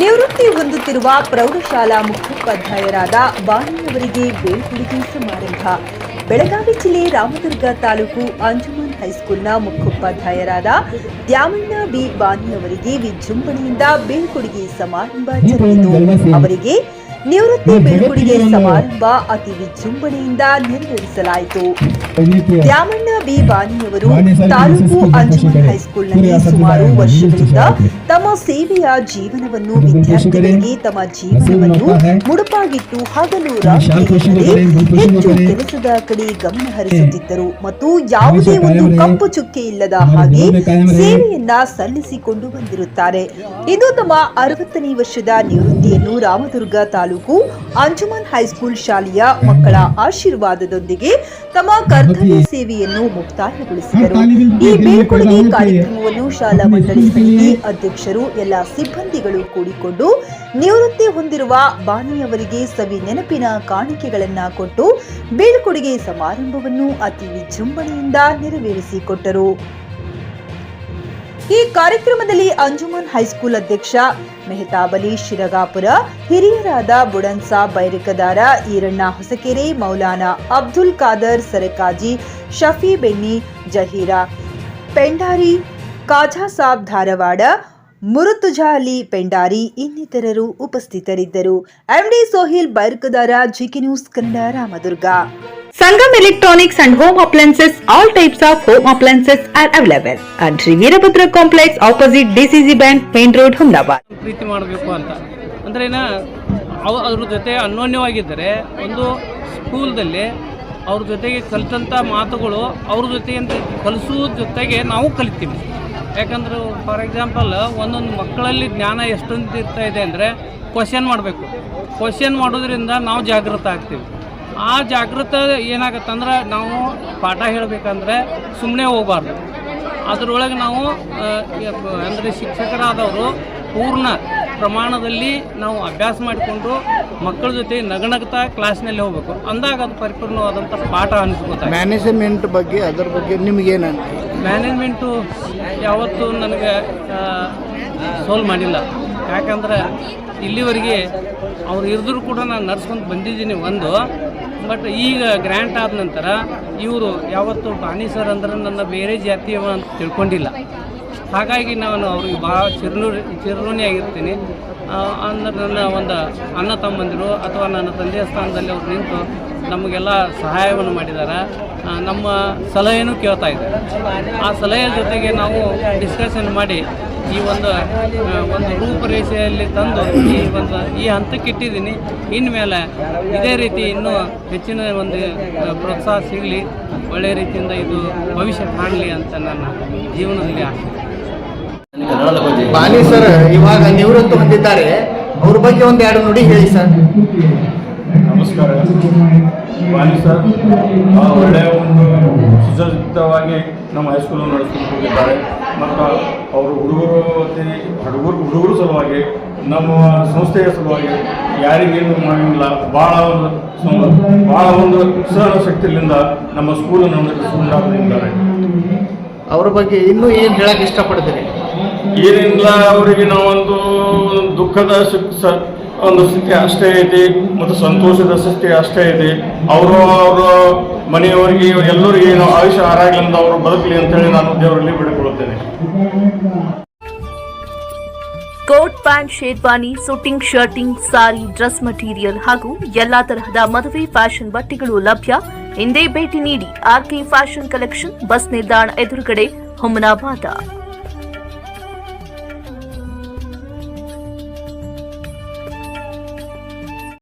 ನಿವೃತ್ತಿ ಹೊಂದುತ್ತಿರುವ ಪ್ರೌಢಶಾಲಾ ಮುಖ್ಯೋಪಾಧ್ಯಾಯರಾದ ಬಾಣಿಯವರಿಗೆ ಬೀಳ್ಕೊಡುಗೆ ಸಮಾರಂಭ. ಬೆಳಗಾವಿ ಜಿಲ್ಲೆ ರಾಮದುರ್ಗ ತಾಲೂಕು ಅಂಜುಮನ್ ಹೈಸ್ಕೂಲ್ನ ಮುಖ್ಯೋಪಾಧ್ಯಾಯರಾದ ದ್ಯಾಮಣ್ಣ ಬಿ ಬಾಣಿಯವರಿಗೆ ವಿಜೃಂಭಣೆಯಿಂದ ಬೀಳ್ಕೊಡುಗೆ ಸಮಾರಂಭ ಜರುಗಿತು. ಅವರಿಗೆ ನಿವೃತ್ತಿ ಬೀಳ್ಕೊಡುಗೆ ಸಮಾರಂಭ ಅತಿ ವಿಜೃಂಭಣೆಯಿಂದ ನೆರವೇರಿಸಲಾಯಿತು. ದ್ಯಾಮಣ್ಣ ಬಿ. ಬಾನಿಯವರು ತಾಲೂಕು ಅಂಜುಮನ್ ಹೈಸ್ಕೂಲ್ನಲ್ಲಿ ಸುಮಾರು ವರ್ಷಗಳಿಂದ ತಮ್ಮ ಸೇವೆಯ ಜೀವನವನ್ನು ವಿದ್ಯಾರ್ಥಿಗಳಿಗೆ ತಮ್ಮ ಜೀವನವನ್ನು ಮುಡುಪಾಗಿಟ್ಟು ಹಗಲು ಹೆಚ್ಚು ಕೆಲಸದ ಕಡೆ ಗಮನ ಹರಿಸುತ್ತಿದ್ದರು. ಮತ್ತು ಯಾವುದೇ ಒಂದು ಕಪ್ಪು ಚುಕ್ಕೆ ಇಲ್ಲದ ಹಾಗೆ ಸೇವೆಯನ್ನ ಸಲ್ಲಿಸಿಕೊಂಡು ಬಂದಿರುತ್ತಾರೆ. ಇದು ತಮ್ಮ ಅರವತ್ತನೇ ವರ್ಷದ ನಿವೃತ್ತಿಯನ್ನು ರಾಮದುರ್ಗ ತಾಲೂಕು ಅಂಜುಮನ್ ಹೈಸ್ಕೂಲ್ ಶಾಲೆಯ ಮಕ್ಕಳ ಆಶೀರ್ವಾದದೊಂದಿಗೆ ತಮ್ಮ ಕರ್ತವ್ಯ ಸೇವೆಯನ್ನು ಮುಕ್ತಾಯಗೊಳಿಸಿದರು. ಈ ಬೀಳ್ಕೊಡುಗೆ ಕಾರ್ಯಕ್ರಮವನ್ನು ಶಾಲಾ ಮಂಡಳಿ ಸಮಿತಿ ಅಧ್ಯಕ್ಷರು ಎಲ್ಲ ಸಿಬ್ಬಂದಿಗಳು ಕೂಡಿಕೊಂಡು ನಿವೃತ್ತಿ ಹೊಂದಿರುವ ಬಾಣಿಯವರಿಗೆ ಸವಿ ನೆನಪಿನ ಕಾಣಿಕೆಗಳನ್ನ ಕೊಟ್ಟು ಬೀಳ್ಕೊಡುಗೆ ಸಮಾರಂಭವನ್ನು ಅತಿ ವಿಜೃಂಭಣೆಯಿಂದ ನೆರವೇರಿಸಿಕೊಟ್ಟರು. ಈ ಕಾರ್ಯಕ್ರಮದಲ್ಲಿ ಅಂಜುಮನ್ ಹೈಸ್ಕೂಲ್ ಅಧ್ಯಕ್ಷ ಮೆಹತಾಬಲಿ ಶಿರಗಾಪುರ, ಹಿರಿಯರಾದ ಬುಡನ್ಸಾ ಬೈರಕದಾರ ಈರಣ್ಣ ಹೊಸಕೆರೆ, ಮೌಲಾನಾ ಅಬ್ದುಲ್ ಖಾದರ್ ಸರಕಾಜಿ, ಶಫಿ ಬೆನ್ನಿ ಜಹೀರಾ, ಪೆಂಡಾರಿ ಕಾಜಾ ಸಾಬ್ ಧಾರವಾಡ, ಮುರುತುಜಾ ಅಲಿ ಪೆಂಡಾರಿ ಇನ್ನಿತರರು ಉಪಸ್ಥಿತರಿದ್ದರು. MD Sohil Bairkadar GK news Kannada, Ramdurg. Sangam Electronics and Home Appliances, all types of home appliances are available. At Sri Veerabhadra Complex opposite DCC Bank, Main Road, Humdabad. ಪ್ರೀತಿ ಮಾಡಬೇಕು ಅಂತ. ಅಂದ್ರೆ ಏನ ಅವ ಅದ್ರ ಜೊತೆ ಅನ್ಯೋನ್ಯವಾಗಿದ್ದರೆ ಒಂದು ಸ್ಕೂಲ್ದಲ್ಲಿ ಅವ್ರ ಜೊತೆಗೆ ಕಲಿತಂಥ ಮಾತುಗಳು ಅವ್ರ ಜೊತೆ ಕಲಿಸೋ ಜೊತೆಗೆ ನಾವು ಕಲಿತೀವಿ. ಯಾಕಂದ್ರೆ ಫಾರ್ ಎಕ್ಸಾಂಪಲ್ ಒಂದೊಂದು ಮಕ್ಕಳಲ್ಲಿ ಜ್ಞಾನ ಎಷ್ಟೊಂದು ಇರ್ತಾ ಇದೆ ಅಂದರೆ ಕ್ವಶನ್ ಮಾಡಬೇಕು. ಕ್ವಶನ್ ಮಾಡೋದ್ರಿಂದ ನಾವು ಜಾಗೃತ ಆಗ್ತೀವಿ. ಆ ಜಾಗೃತ ಏನಾಗತ್ತಂದ್ರೆ ನಾವು ಪಾಠ ಹೇಳಬೇಕಂದ್ರೆ ಸುಮ್ಮನೆ ಹೋಗಬಾರ್ದು. ಅದರೊಳಗೆ ನಾವು ಅಂದರೆ ಶಿಕ್ಷಕರಾದವರು ಪೂರ್ಣ ಪ್ರಮಾಣದಲ್ಲಿ ನಾವು ಅಭ್ಯಾಸ ಮಾಡಿಕೊಂಡು ಮಕ್ಕಳ ಜೊತೆ ನಗನಗ್ತಾ ಕ್ಲಾಸ್ನಲ್ಲಿ ಹೋಗಬೇಕು. ಅಂದಾಗ ಅದು ಪರಿಪೂರ್ಣವಾದಂಥ ಪಾಠ ಅನಿಸ್ಬೋದು ಮ್ಯಾನೇಜ್ಮೆಂಟ್ ಬಗ್ಗೆ ಅದರ ಬಗ್ಗೆ ನಿಮಗೇನು ಮ್ಯಾನೇಜ್ಮೆಂಟು ಯಾವತ್ತೂ ನನಗೆ ಸೋಲ್ ಮಾಡಿಲ್ಲ. ಯಾಕಂದ್ರೆ ಇಲ್ಲಿವರೆಗೆ ಅವ್ರು ಇರಿದ್ರು ಕೂಡ ನಾನು ನಡ್ಸ್ಕೊಂಡು ಬಂದಿದ್ದೀನಿ ಒಂದು. ಬಟ್ ಈಗ ಗ್ರ್ಯಾಂಟ್ ಆದ ನಂತರ ಇವರು ಯಾವತ್ತು ಬಾಣಿ ಸರ್ ಅಂದ್ರೆ ನನ್ನ ಬೇರೆ ಜಾತಿಯವ ಅಂತ ತಿಳ್ಕೊಂಡಿಲ್ಲ. ಹಾಗಾಗಿ ನಾನು ಅವ್ರಿಗೆ ಭಾಳ ಚಿರುಣಿ ಚಿರುಣಿಯಾಗಿರ್ತೀನಿ ಅಂದ್ರೆ ನನ್ನ ಒಂದು ಅಣ್ಣ ತಮ್ಮಂದಿರು ಅಥವಾ ನನ್ನ ತಂದೆಯ ಸ್ಥಾನದಲ್ಲಿ ಅವ್ರು ನಿಂತು ನಮಗೆಲ್ಲ ಸಹಾಯವನ್ನು ಮಾಡಿದ್ದಾರೆ ನಮ್ಮ ಸಲಹೆಯೂ ಕೇಳ್ತಾ ಇದ್ದಾರೆ. ಆ ಸಲಹೆ ಜೊತೆಗೆ ನಾವು ಡಿಸ್ಕಷನ್ ಮಾಡಿ ಈ ಒಂದು ಒಂದು ರೂಪುರೇಷೆಯಲ್ಲಿ ತಂದು ಈ ಒಂದು, ಈ ಹಂತಕ್ಕೆ ಇಟ್ಟಿದ್ದೀನಿ. ಇನ್ಮೇಲೆ ಇದೇ ರೀತಿ ಇನ್ನೂ ಹೆಚ್ಚಿನ ಒಂದು ಪ್ರೋತ್ಸಾಹ ಸಿಗಲಿ. ಒಳ್ಳೆಯ ರೀತಿಯಿಂದ ಇದು ಭವಿಷ್ಯ ಕಾಣಲಿ ಅಂತ ನನ್ನ ಜೀವನದಲ್ಲಿ ಆಸೆ. ಬಾಲಿ ಸರ್, ಇವಾಗ ನಿವೃತ್ತಿ ಹೊಂದಿದ್ದಾರೆ. ಅವ್ರ ಬಗ್ಗೆ ಒಂದು ಎರಡು ನುಡಿ ಹೇಳಿ ಸರ್. ನಮಸ್ಕಾರ. ವಾಲಿ ಸರ್ ಒಳ್ಳೆಯ ಒಂದು ಸುಸಜ್ಜಿತವಾಗಿ ನಮ್ಮ ಹೈಸ್ಕೂಲನ್ನು ನಡೆಸ್ಕೊಂಡು ಹೋಗಿದ್ದಾರೆ. ಮತ್ತು ಅವರು ಹುಡುಗರು ಹುಡುಗರು ಹುಡುಗರು ಸಲುವಾಗಿ ನಮ್ಮ ಸಂಸ್ಥೆಯ ಸಲುವಾಗಿ ಯಾರಿಗೇನು ಮಾಡಿಲ್ಲ ಭಾಳ ಒಂದು ಭಾಳ ಒಂದು ಸಹನ ಶಕ್ತಿಯಿಂದ ನಮ್ಮ ಸ್ಕೂಲನ್ನು ನಡೆಸಿಕೊಂಡಿದ್ದಾರೆ ಅವರ ಬಗ್ಗೆ ಇನ್ನೂ ಏನು ಹೇಳಕ್ಕೆ ಇಷ್ಟಪಡ್ತೀರಿ? ಏನಿಲ್ಲ ಅವರಿಗೆ ನಾವೊಂದು ದುಃಖದ ಒಂದು ಸ್ಥಿತಿ ಅಷ್ಟೇ ಐತಿ ಮತ್ತು ಸಂತೋಷದ ಸ್ಥಿತಿ ಅಷ್ಟೇ ಐತಿ ಅವರು ಅವರ ಮನೆಯವರಿಗೆ, ಎಲ್ಲರಿಗೆ ಏನು ಆಯುಷ್ಯ ಅಂತ ಅವರು ಬದುಕಲಿ ಅಂತೇಳಿ ನಾನು ದೇವರಲ್ಲಿ ಬಿಡಿಕೊಳ್ಳುತ್ತೇನೆ. Coat pant, sherwani, suiting, shirting, sari, dress material ಹಾಗೂ ಎಲ್ಲಾ ತರಹದ ಮದುವೆ ಫ್ಯಾಷನ್ ಬಟ್ಟೆಗಳು ಲಭ್ಯ. ಹಿಂದೆ ಭೇಟಿ ನೀಡಿ ಆರ್ಕೆ ಫ್ಯಾಷನ್ ಕಲೆಕ್ಷನ್ ಬಸ್ ನಿಲ್ದಾಣ ಎದುರುಗಡೆ, ಹುಮನಾಬಾದ.